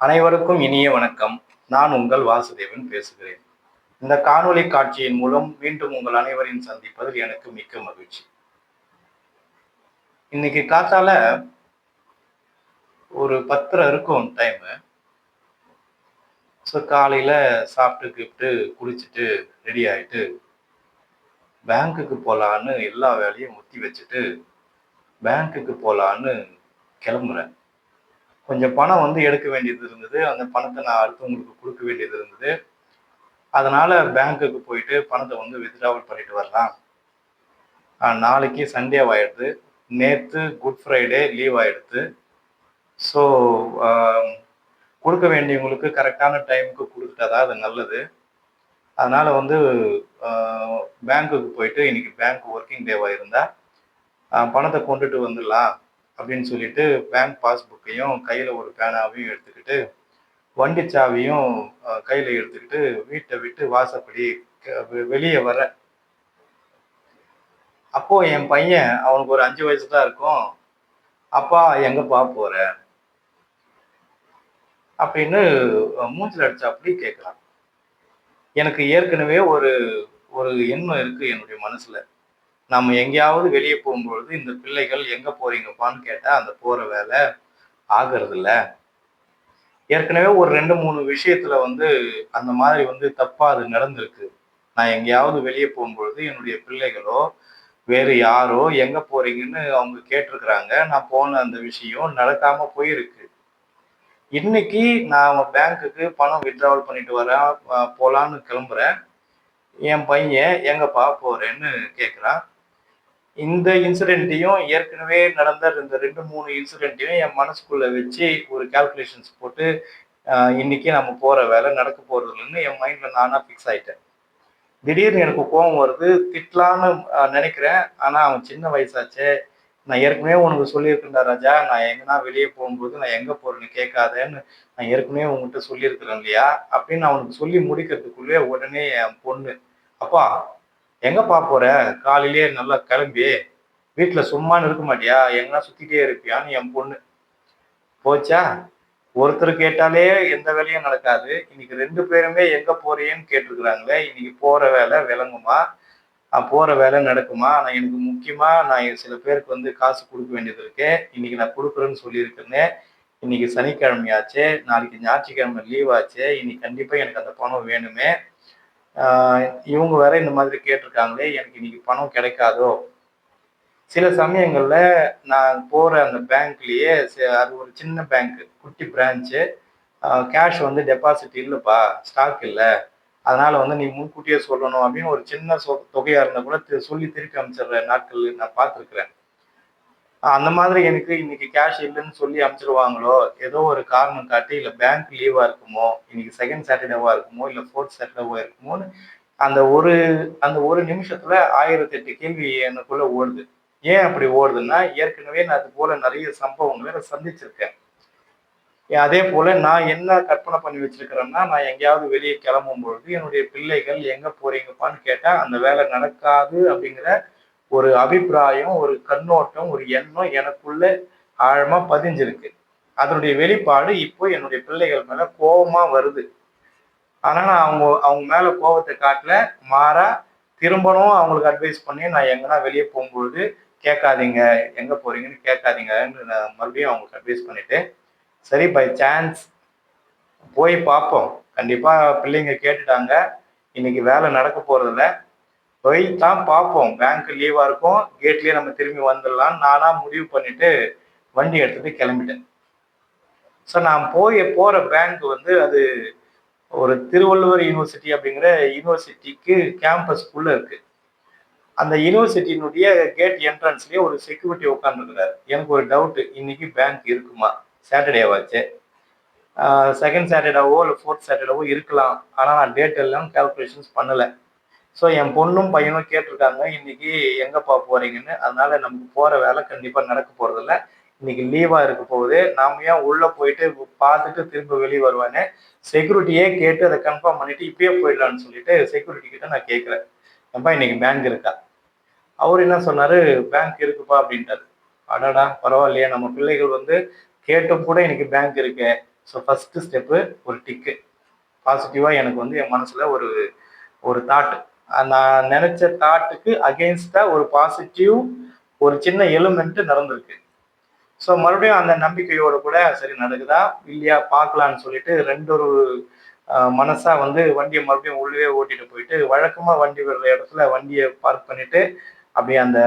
அனைவருக்கும் இனிய வணக்கம். நான் உங்கள் வாசுதேவன் பேசுகிறேன். இந்த காணொளி காட்சியின் மூலம் மீண்டும் உங்கள் அனைவரையும் சந்திப்பதில் எனக்கு மிக்க மகிழ்ச்சி. இன்னைக்கு காத்தால ஒரு பத்தரை இருக்கும் டைமு ஸோ காலையில் சாப்பிட்டு கிப்ட்டு குளிச்சுட்டு ரெடி ஆயிட்டு பேங்க்குக்கு போகலான்னு எல்லா வேலையும் ஒத்தி வச்சுட்டு பேங்க்குக்கு போகலான்னு கிளம்புறேன். கொஞ்சம் பணம் வந்து எடுக்க வேண்டியது இருந்தது. அந்த பணத்தை நான் அடுத்தவங்களுக்கு கொடுக்க வேண்டியது இருந்தது. அதனால பேங்க்குக்கு போயிட்டு பணத்தை வந்து வித்ட்ராவல் பண்ணிட்டு வரலாம். நாளைக்கு சண்டே ஆயிடுது நேற்று குட் ஃப்ரைடே லீவ் ஆயிடுது ஸோ கொடுக்க வேண்டியவங்களுக்கு கரெக்டான டைமுக்கு கொடுத்துட்டா அது நல்லது. அதனால வந்து பேங்க்குக்கு போயிட்டு இன்னைக்கு பேங்க் ஒர்க்கிங் டேவாக இருந்தால் பணத்தை கொண்டுட்டு வந்துடலாம். அப்படின்னு சொல்லிட்டு பேங்க் பாஸ்புக்கையும் கையில் ஒரு பேனாவையும் எடுத்துக்கிட்டு வண்டி சாவியும் கையில் எடுத்துக்கிட்டு வீட்டை விட்டு வாசப்படி வெளியே வர. அப்போ என் பையன் அவனுக்கு ஒரு அஞ்சு வயசு தான் இருக்கும். அப்பா எங்கப்பா போற? அப்படின்னு மூஞ்சில் அடிச்சாப்படி கேட்கலாம் கேட்குறான் எனக்கு ஏற்கனவே ஒரு ஒரு எண்ணம் இருக்கு என்னுடைய மனசுல. நம்ம எங்கேயாவது வெளியே போகும்பொழுது இந்த பிள்ளைகள் எங்கே போறீங்கப்பான்னு கேட்டால் அந்த போகிற வேலை ஆகிறது இல்லை ஏற்கனவே ஒரு ரெண்டு மூணு விஷயத்துல வந்து அந்த மாதிரி வந்து தப்பா அது நடந்திருக்கு. நான் எங்கேயாவது வெளியே போகும்பொழுது என்னுடைய பிள்ளைகளோ வேறு யாரோ எங்க போறீங்கன்னு அவங்க கேட்டிருக்கிறாங்க. நான் போன அந்த விஷயம் நடக்காம போயிருக்கு. இன்னைக்கு நான் பேங்க்குக்கு பணம் வித்ட்ராவல் பண்ணிட்டு வரேன் போலான்னு கிளம்புறேன். என் பையன் எங்கப்பா போறேன்னு கேட்குறான் இந்த இன்சிடென்ட்டையும் ஏற்கனவே நடந்த இந்த ரெண்டு மூணு இன்சிடென்ட்டையும் என் மனசுக்குள்ள வச்சு ஒரு கால்குலேஷன்ஸ் போட்டு இன்னைக்கு நம்ம போற வேலை நடக்க போறது இல்லைன்னு என் மைண்ட்ல நானா ஃபிக்ஸ் ஆயிட்டேன். திடீர்னு எனக்கு கோபம் வருது. திட்டலான்னு நினைக்கிறேன். ஆனா அவன் சின்ன வயசாச்சே. நான் ஏற்கனவே உனக்கு சொல்லியிருக்கேன்டா ராஜா. நான் எங்கன்னா வெளியே போகும்போது நான் எங்க போறேன்னு கேட்காதேன்னு நான் ஏற்கனவே உங்ககிட்ட சொல்லியிருக்கிறேன் இல்லையா? அப்படின்னு அவனுக்கு சொல்லி முடிக்கிறதுக்குள்ளே உடனே என் பொண்ணு அப்பா எங்கப்பா போற? காலையிலேயே நல்லா கிளம்பி வீட்டுல சும்மான்னு இருக்க மாட்டியா? எங்கன்னா சுத்திட்டே இருப்பியான்னு என் பொண்ணு. போச்சா? ஒருத்தர் கேட்டாலே எந்த வேலையும் நடக்காது. இன்னைக்கு ரெண்டு பேருமே எங்க போறேன்னு கேட்டிருக்கிறாங்களே இன்னைக்கு போற வேலை விளங்குமா? போற வேலை நடக்குமா? நான் எனக்கு முக்கியமா நான் சில பேருக்கு வந்து காசு கொடுக்க வேண்டியது இருக்கு. இன்னைக்கு நான் கொடுக்குறேன்னு சொல்லியிருக்கேன்னு. இன்னைக்கு சனிக்கிழமையாச்சு நாளைக்கு ஞாயிற்றுக்கிழமை லீவ் ஆச்சு இன்னைக்கு கண்டிப்பா எனக்கு அந்த பணம் வேணுமே. இவங்க வேற இந்த மாதிரி கேட்டிருக்காங்களே எனக்கு இன்னைக்கு பணம் கிடைக்காதோ? சில சமயங்களில் நான் போகிற அந்த பேங்க்லேயே அது ஒரு சின்ன பேங்க் குட்டி பிரான்ச்சு கேஷ் வந்து டெபாசிட் இல்லைப்பா ஸ்டாக் இல்லை. அதனால் வந்து நீ முன்கூட்டியே சொல்லணும் அப்படின்னு ஒரு சின்ன சொ தொகையாக இருந்தால் கூட சொல்லி திருப்பி அமைச்சிடுற நாட்கள் நான் பார்த்துருக்குறேன். அந்த மாதிரி எனக்கு இன்னைக்கு கேஷ் இல்லைன்னு சொல்லி அமைச்சிருவாங்களோ? ஏதோ ஒரு காரணம் காட்டி இல்லை பேங்க் லீவா இருக்குமோ? இன்னைக்கு செகண்ட் சாட்டர்டேவா இருக்குமோ? இல்லை ஃபோர்த் சாட்டர்டேவா இருக்குமோன்னு அந்த ஒரு அந்த ஒரு நிமிஷத்துல ஆயிரத்தி எட்டு கேள்வி எனக்குள்ள ஓடுது. ஏன் அப்படி ஓடுதுன்னா ஏற்கனவே நான் அது போல நிறைய சம்பவங்களை நான் சந்திச்சிருக்கேன். அதே போல நான் என்ன கற்பனை பண்ணி வச்சிருக்கிறேன்னா நான் எங்கேயாவது வெளியே கிளம்பும் பொழுது என்னுடைய பிள்ளைகள் எங்க போறீங்கப்பான்னு கேட்டா அந்த வேலை நடக்காது அப்படிங்கிற ஒரு அபிப்பிராயம் ஒரு கண்ணோட்டம் ஒரு எண்ணம் எனக்குள்ள ஆழமா பதிஞ்சிருக்கு. அதனுடைய வெளிப்பாடு இப்போ என்னுடைய பிள்ளைகள் மேல கோபமா வருது. ஆனா நான் அவங்க அவங்க மேல கோபத்தை காட்டல. மாறா திரும்பணும் அவங்களுக்கு அட்வைஸ் பண்ணி நான் எங்கன்னா வெளியே போகும்பொழுது கேட்காதீங்க எங்க போறீங்கன்னு கேட்காதீங்கன்னு நான் மறுபடியும் அவங்களுக்கு அட்வைஸ் பண்ணிட்டு சரி பை சான்ஸ் போய் பார்ப்போம். கண்டிப்பா பிள்ளைங்க கேட்டுட்டாங்க. இன்னைக்கு வேலை நடக்க போறதில்ல. போய் தான் பார்ப்போம். பேங்க் லீவா இருக்கும். கேட்லயே நம்ம திரும்பி வந்துடலாம் நானா முடிவு பண்ணிட்டு வண்டி எடுத்துட்டு கிளம்பிட்டேன். ஸோ நான் போய் போற பேங்க் வந்து அது ஒரு திருவள்ளுவர் யூனிவர்சிட்டி அப்படிங்கிற யூனிவர்சிட்டிக்கு கேம்பஸ்க்குள்ள இருக்கு. அந்த யூனிவர்சிட்டியினுடைய கேட் என்ட்ரன்ஸ்லயே ஒரு செக்யூரிட்டி உட்காந்துருக்கிறார் எனக்கு ஒரு டவுட் இன்னைக்கு பேங்க் இருக்குமா? சாட்டர்டேவாச்சு செகண்ட் சாட்டர்டேவோ இல்லை ஃபோர்த் சாட்டர்டேவோ இருக்கலாம். ஆனால் நான் டேட் எல்லாம் கால்குலேஷன்ஸ் பண்ணலை. ஸோ என் பொண்ணும் பையனும் கேட்டிருக்காங்க இன்னைக்கு எங்கப்பா போறீங்கன்னு? அதனால நமக்கு போற வேலை கண்டிப்பாக நடக்க போறதில்ல. இன்னைக்கு லீவா இருக்க போகுது. நாம ஏன் உள்ள போயிட்டு பார்த்துட்டு திரும்ப வெளியே வருவானே செக்யூரிட்டியே கேட்டு அதை கன்ஃபார்ம் பண்ணிட்டு இப்பயே போயிடலான்னு சொல்லிட்டு செக்யூரிட்டி கிட்ட நான் கேட்குறேன். ஏன்பா இன்னைக்கு பேங்க் இருக்கா? அவர் என்ன சொன்னாரு? பேங்க் இருக்குப்பா அப்படின்ட்டாரு. அடடா பரவாயில்லையே. நம்ம பிள்ளைகள் வந்து கேட்டும் கூட எனக்கு பேங்க் இருக்கு. ஸோ ஃபஸ்ட்டு ஸ்டெப்பு ஒரு டிக்கு பாசிட்டிவாக எனக்கு வந்து என் மனசில் ஒரு ஒரு தாட்டு நான் நினைச்ச தாட்டுக்கு அகெயின்ஸ்டாக ஒரு பாசிட்டிவ் ஒரு சின்ன எலிமெண்ட் நடந்திருக்கு. ஸோ மறுபடியும் அந்த நம்பிக்கையோட கூட சரி நடக்குதா? இல்லையா? பார்க்கலான்னு சொல்லிட்டு ரெண்டு ஒரு மனசா வந்து வண்டியை மறுபடியும் உள்ளே ஓட்டிட்டு போயிட்டு வழக்கமாக வண்டி விடுற இடத்துல வண்டியை பார்க் பண்ணிட்டு அப்படியே அந்த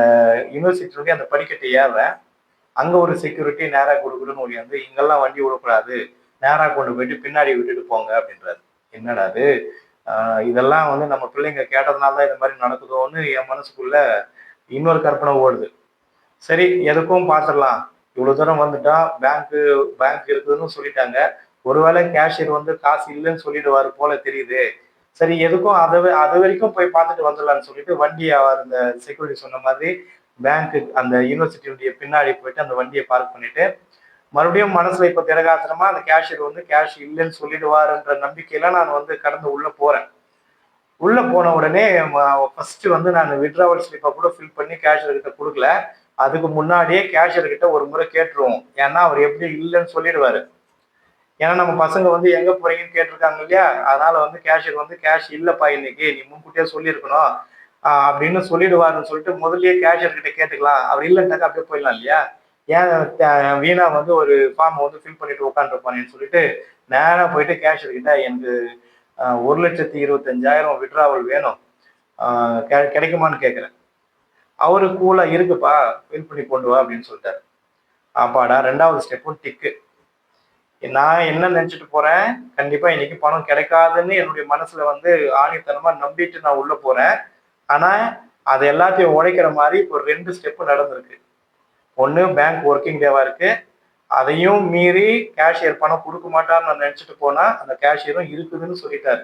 யூனிவர்சிட்டியுடைய அந்த படிக்கட்டை ஏறுறேன். அங்கே ஒரு செக்யூரிட்டி நேராக கொடுக்குறன்னு வந்து இங்கெல்லாம் வண்டி விடக்கூடாது. நேராக கொண்டு போயிட்டு பின்னாடி விட்டுட்டு போங்க அப்படின்றாரு. என்னடா அது இதெல்லாம் வந்து நம்ம பிள்ளைங்க கேட்டதுனால தான் இந்த மாதிரி நடக்குதோன்னு என் மனசுக்குள்ள இன்னொரு கற்பனை ஓடுது. சரி எதுக்கும் பார்த்துடலாம் இவ்வளோ தூரம் வந்துட்டா பேங்க்கு பேங்க் இருக்குதுன்னு சொல்லிட்டாங்க. ஒருவேளை கேஷியர் வந்து காசு இல்லைன்னு சொல்லிடுவாரு போல தெரியுது. சரி எதுக்கும் அதை அது வரைக்கும் போய் பார்த்துட்டு வந்துடலான்னு சொல்லிட்டு வண்டியை அவர் இந்த செக்யூரிட்டி சொன்ன மாதிரி பேங்க்கு அந்த யூனிவர்சிட்டியுடைய பின்னாடி போயிட்டு அந்த வண்டியை பார்க் பண்ணிட்டு மறுபடியும் மனசுல இப்ப திரகாசனமா அந்த கேஷியர் வந்து கேஷ் இல்லைன்னு சொல்லிடுவாருன்ற நம்பிக்கையில நான் வந்து கடந்து உள்ள போறேன். உள்ள போன உடனே ஃபர்ஸ்ட் வந்து நான் விட்ராவல் ஸ்லிப்பை கூட ஃபில் பண்ணி கேஷியர் கிட்ட கொடுக்கல. அதுக்கு முன்னாடியே கேஷியர் கிட்ட ஒரு முறை கேட்டுருவோம். ஏன்னா அவர் எப்படி இல்லைன்னு சொல்லிடுவாரு. ஏன்னா நம்ம பசங்க வந்து எங்க போறீங்கன்னு கேட்டிருக்காங்க இல்லையா? அதனால வந்து கேஷியர் வந்து கேஷ் இல்லப்பா இன்னைக்கு நீ முன்கூட்டியே சொல்லியிருக்கணும். அப்படின்னு சொல்லிடுவாருன்னு சொல்லிட்டு முதல்லயே கேஷியர் கிட்ட கேட்டுக்கலாம். அவர் இல்லைன்னாக்கா அப்படியே போயிடலாம் இல்லையா? ஏன் வீணா வந்து ஒரு ஃபார்மை வந்து ஃபில் பண்ணிட்டு உட்காந்துருப்பானேன்னு சொல்லிட்டு நேராக போயிட்டு கேஷ் கிட்ட எனக்கு ஒரு லட்சத்தி இருபத்தஞ்சாயிரம் விட்ராவல் வேணும். கிடைக்குமான்னு கேட்குறேன் அவரு கூலாக இருக்குப்பா ஃபில் பண்ணி கொண்டு வா அப்படின்னு சொல்லிட்டாரு. ஆப்பாடா ரெண்டாவது ஸ்டெப்பும் டிக்கு நான் என்ன நினச்சிட்டு போறேன்? கண்டிப்பா இன்னைக்கு பணம் கிடைக்காதுன்னு என்னுடைய மனசுல வந்து ஆணித்தனமா நம்பிட்டு நான் உள்ள போறேன். ஆனா அது எல்லாத்தையும் உடைக்கிற மாதிரி இப்போ ரெண்டு ஸ்டெப்பு நடந்திருக்கு. ஒன்று பேங்க் ஒர்க்கிங் டேவாக இருக்குது அதையும் மீறி கேஷியர் பணம் கொடுக்க மாட்டார்னு நான் நினச்சிட்டு போனால் அந்த கேஷியரும் இருக்குதுன்னு சொல்லிட்டாரு.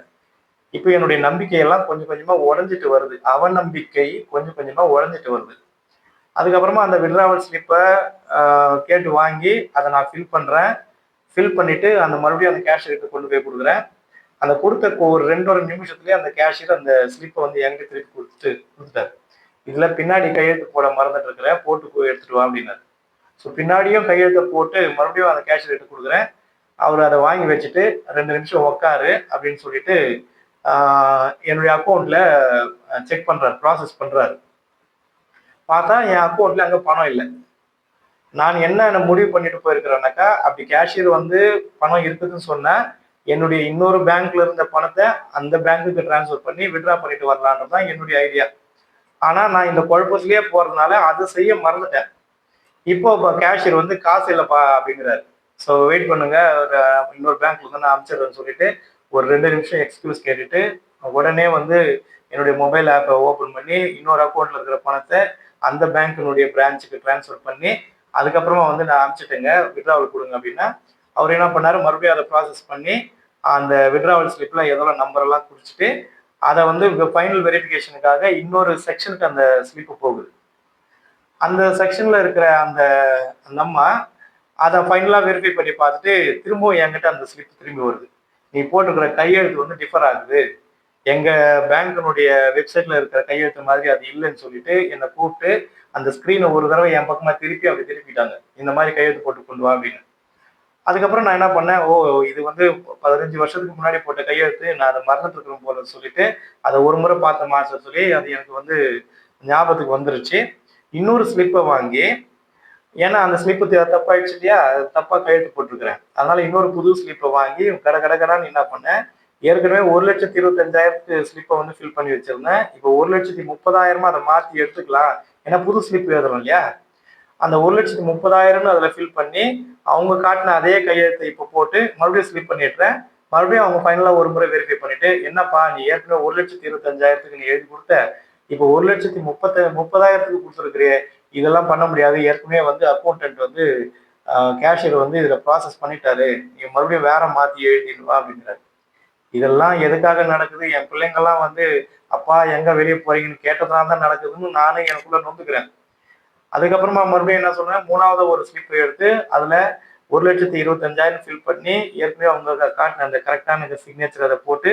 இப்போ என்னுடைய நம்பிக்கையெல்லாம் கொஞ்சம் கொஞ்சமாக உடஞ்சிட்டு வருது. அவநம்பிக்கை கொஞ்சம் கொஞ்சமாக உடஞ்சிட்டு வருது. அதுக்கப்புறமா அந்த விட்ராவல் ஸ்லிப்பை கேட்டு வாங்கி அதை நான் ஃபில் பண்ணுறேன் ஃபில் பண்ணிட்டு அந்த மறுபடியும் அந்த கேஷியருக்கு கொண்டு போய் கொடுக்குறேன். அந்த கொடுத்த ஒரு ரெண்டு ஒரு நிமிஷத்துலேயே அந்த கேஷியர் அந்த ஸ்லிப்பை வந்து எங்கே திருப்பி கொடுத்துட்டு கொடுத்துட்டாரு. இதுல பின்னாடி கையெழுத்து போட மறந்துட்டு இருக்கிறேன் போட்டு எடுத்துட்டு வா அப்படின்னாரு. ஸோ பின்னாடியும் கையெழுத்தை போட்டு மறுபடியும் அந்த கேஷியர் எடுத்து கொடுக்குறேன். அவர் அதை வாங்கி வச்சுட்டு ரெண்டு நிமிஷம் உக்காரு அப்படின்னு சொல்லிட்டு என்னுடைய அக்கௌண்ட்ல செக் பண்றாரு ப்ராசஸ் பண்றாரு. பார்த்தா என் அக்கௌண்ட்ல அங்கே பணம் இல்லை. நான் என்ன முடிவு பண்ணிட்டு போயிருக்கிறேன்னாக்கா அப்படி கேஷியர் வந்து பணம் இருக்குதுன்னு சொன்னா என்னுடைய இன்னொரு பேங்க்ல இருந்த பணத்தை அந்த பேங்க்குக்கு டிரான்ஸ்ஃபர் பண்ணி விட்ரா பண்ணிட்டு வரலான்றது தான் என்னுடைய ஐடியா ஆனால் நான் இந்த குழப்பத்திலேயே போகிறதுனால அதை செய்ய மறந்துட்டேன். இப்போ இப்போ கேஷியர் வந்து காசு இல்லைப்பா அப்படிங்கிறாரு. ஸோ வெயிட் பண்ணுங்க. இன்னொரு பேங்க்ல வந்து நான் அனுப்பிச்சிடுறேன்னு சொல்லிட்டு ஒரு ரெண்டு நிமிஷம் எக்ஸ்கியூஸ் கேட்டுட்டு உடனே வந்து என்னுடைய மொபைல் ஆப்பை ஓப்பன் பண்ணி இன்னொரு அக்கௌண்ட்ல இருக்கிற பணத்தை அந்த பேங்க்கினுடைய பிரான்ச்சுக்கு டிரான்ஸ்ஃபர் பண்ணி அதுக்கப்புறமா வந்து நான் அனுப்பிச்சிட்டேங்க விட்ராவல் கொடுங்க அப்படின்னா அவர் என்ன பண்ணாரு? மறுபடியும் அதை ப்ராசஸ் பண்ணி அந்த விட்ராவல் ஸ்லிப்ல எதோ நம்பர் எல்லாம் குறிச்சிட்டு அதை வந்து ஃபைனல் வெரிஃபிகேஷனுக்காக இன்னொரு செக்ஷனுக்கு அந்த ஸ்லிப்பு போகுது. அந்த செக்ஷனில் இருக்கிற அந்த அந்த அம்மா அதை ஃபைனலாக வெரிஃபை பண்ணி பார்த்துட்டு திரும்பவும் என்கிட்ட அந்த ஸ்லிப் திரும்பி வருது. நீ போட்டிருக்கிற கையெழுத்து வந்து டிஃபர் ஆகுது. எங்கள் பேங்கினுடைய வெப்சைட்டில் இருக்கிற கையெழுத்து மாதிரி அது இல்லைன்னு சொல்லிட்டு என்னை கூப்பிட்டு அந்த ஸ்க்ரீனை ஒரு தடவை என் பக்கமாக திருப்பி அப்படி திருப்பிட்டாங்க. இந்த மாதிரி கையெழுத்து போட்டு கொண்டு வா அப்படின்னு. அதுக்கப்புறம் நான் என்ன பண்ணேன் ஓ இது வந்து பதினஞ்சு வருஷத்துக்கு முன்னாடி போட்ட கையெழுத்து நான் அதை மறந்துட்டு இருக்கிறேன் போல சொல்லிட்டு அதை ஒரு முறை பார்த்த மாஸ்டர் சொல்லி அது எனக்கு வந்து ஞாபகத்துக்கு வந்துருச்சு. இன்னொரு ஸ்லிப்பை வாங்கி ஏன்னா அந்த ஸ்லிப்பு தப்பாயிடுச்சு இல்லையா? தப்பா கையெழுத்து போட்டிருக்கிறேன். அதனால இன்னொரு புது ஸ்லிப்பை வாங்கி கடை கடகடான்னு என்ன பண்ணேன் ஏற்கனவே ஒரு லட்சத்தி இருபத்தஞ்சாயிரத்து ஸ்லிப்பை வந்து ஃபில் பண்ணி வச்சிருந்தேன். இப்போ ஒரு லட்சத்தி முப்பதாயிரமா அதை மாற்றி எடுத்துக்கலாம். ஏன்னா புது ஸ்லிப் எழுதுறோம் இல்லையா? அந்த ஒரு லட்சத்தி முப்பதாயிரம்னு அதில் ஃபில் பண்ணி அவங்க காட்டின அதே கையெழுத்தை இப்போ போட்டு மறுபடியும் ஸ்லிப் பண்ணிடுறேன். மறுபடியும் அவங்க ஃபைனலாக ஒரு முறை வெரிஃபை பண்ணிட்டு என்னப்பா நீ ஏற்கனவே ஒரு லட்சத்தி இருபத்தஞ்சாயிரத்துக்கு நீ எழுதி கொடுத்த இப்போ ஒரு லட்சத்தி முப்பத்த முப்பதாயிரத்துக்கு கொடுத்துருக்குறிய இதெல்லாம் பண்ண முடியாது. ஏற்கனவே வந்து அக்கௌண்டன்ட் வந்து கேஷியர் வந்து இதில் ப்ராசஸ் பண்ணிட்டாரு. நீ மறுபடியும் வேற மாற்றி எழுதிடுவா அப்படிங்கிறாரு. இதெல்லாம் எதுக்காக நடக்குது? என் பிள்ளைங்கள்லாம் வந்து அப்பா எங்கே வெளியே போறீங்கன்னு கேட்டதுனால தான் நடக்குதுன்னு நானே எனக்குள்ள நொந்துக்கிறேன். அதுக்கப்புறமா மறுபடியும் என்ன சொன்னேன் மூணாவது ஒரு ஸ்லிப் எடுத்து அதுல ஒரு லட்சத்தி இருபத்தஞ்சாயிரம் ஃபில் பண்ணி ஏற்கனவே அவங்க காட்டின அந்த கரெக்டான சிக்னேச்சர் அதை போட்டு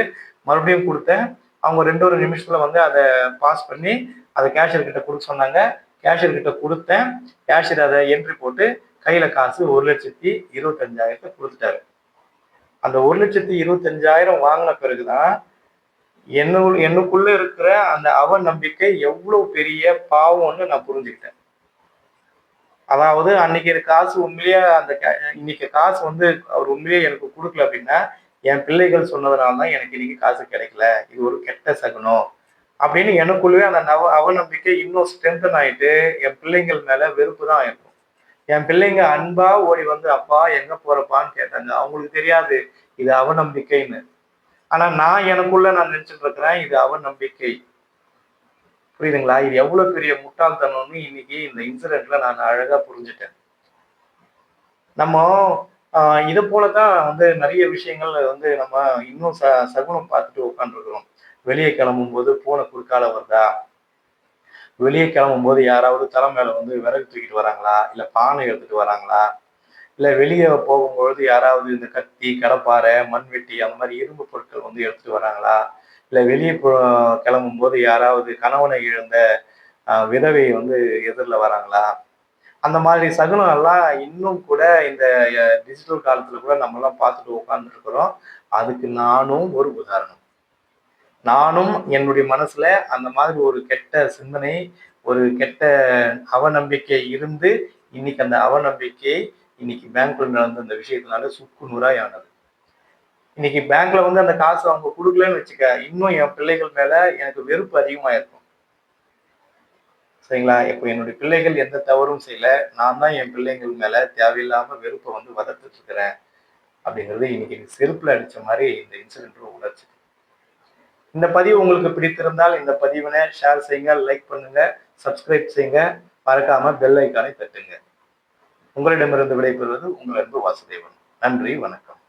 மறுபடியும் கொடுத்தேன். அவங்க ரெண்டு ஒரு நிமிஷத்துல வந்து அதை பாஸ் பண்ணி அதை கேஷியர் கிட்ட கொடுக்க சொன்னாங்க. கேஷியர் கிட்ட கொடுத்தேன். கேஷியர் அதை என்ட்ரி போட்டு கையில காசு ஒரு லட்சத்தி இருபத்தஞ்சாயிரத்தை கொடுத்துட்டாரு. அந்த ஒரு லட்சத்தி இருபத்தஞ்சாயிரம் வாங்கின பிறகுதான் என்ன எனக்குள்ள இருக்கிற அந்த அவ நம்பிக்கை எவ்வளவு பெரிய பாவம்னு நான் புரிஞ்சுக்கிட்டேன். அதாவது அன்னைக்கு எனக்கு காசு உண்மையிலேயே அந்த இன்னைக்கு காசு வந்து அவர் உண்மையிலேயே எனக்கு கொடுக்கல அப்படின்னா என் பிள்ளைகள் சொன்னதுனால தான் எனக்கு இன்னைக்கு காசு கிடைக்கல. இது ஒரு கெட்ட சகுனம். அப்படின்னு எனக்குள்ளவே அந்த நவ அவநம்பிக்கை இன்னும் ஸ்ட்ரென்தன் ஆயிட்டு என் பிள்ளைங்கள் மேல வெறுப்பு தான் இருக்கும் என் பிள்ளைங்க அன்பா ஓடி வந்து அப்பா எங்க போறப்பான்னு கேட்டாங்க. அவங்களுக்கு தெரியாது. இது அவநம்பிக்கைன்னு. ஆனா நான் எனக்குள்ள நான் நினைச்சிட்டு இருக்கிறேன் இது அவநம்பிக்கை. புரியுதுங்களா? இது எவ்வளவு பெரிய முட்டாள்தனம்னு இன்னைக்கு இந்த இன்சிடென்ட்ல நான் அழகா புரிஞ்சுட்டேன். நம்ம இதை போல போலதான் வந்து நிறைய விஷயங்கள் வந்து நம்ம இன்னும் ச சகுனம் பார்த்துட்டு உட்காந்துருக்குறோம் வெளியே கிளம்பும் போது பூனை குறுக்கால வருதா? வெளியே கிளம்பும் போது யாராவது தலை மேல வந்து விறகு தூக்கிட்டு வராங்களா? இல்ல பானை எடுத்துட்டு வராங்களா? இல்ல வெளியே போகும்பொழுது யாராவது இந்த கத்தி கடப்பாறை மண்வெட்டி அந்த மாதிரி இரும்பு பொருட்கள் வந்து எடுத்துட்டு வராங்களா? இல்ல வெளியே கிளம்பும் போது யாராவது கணவனை இழந்த விதவை வந்து எதிரில் வராங்களா? அந்த மாதிரி சகுனம் எல்லாம் இன்னும் கூட இந்த டிஜிட்டல் காலத்துல கூட நம்ம எல்லாம் பார்த்துட்டு உட்கார்ந்துட்டு இருக்கிறோம். அதுக்கு நானும் ஒரு உதாரணம். நானும் என்னுடைய மனசுல அந்த மாதிரி ஒரு கெட்ட சிந்தனை ஒரு கெட்ட அவநம்பிக்கை இருந்து இன்னைக்கு அந்த அவநம்பிக்கை இன்னைக்கு பேங்க்ல நடந்த அந்த விஷயத்தினால சுக்கு நூறாய் ஆனது. இன்னைக்கு பேங்க்ல வந்து அந்த காசு அவங்க கொடுக்கலன்னு வச்சுக்க இன்னும் என் பிள்ளைகள் மேல எனக்கு வெறுப்பு அதிகமா இருக்கும். சரிங்களா? இப்போ என்னுடைய பிள்ளைகள் எந்த தவறும் செய்யல. நான் தான் என் பிள்ளைகள் மேல தேவையில்லாம வெறுப்பை வந்து வளர்த்துட்டு இருக்கிறேன் அப்படிங்கிறது இன்னைக்கு செருப்புல அடிச்ச மாதிரி இந்த இன்சிடென்ட் உணர்ச்சி. இந்த பதிவு உங்களுக்கு பிடித்திருந்தால் இந்த பதிவினை ஷேர் செய்யுங்க லைக் பண்ணுங்க சப்ஸ்கிரைப் செய்யுங்க. மறக்காம பெல் ஐக்கானை தட்டுங்க. உங்களிடமிருந்து விடைபெறுவது உங்கள் அன்பு வாசுதேவன். நன்றி வணக்கம்.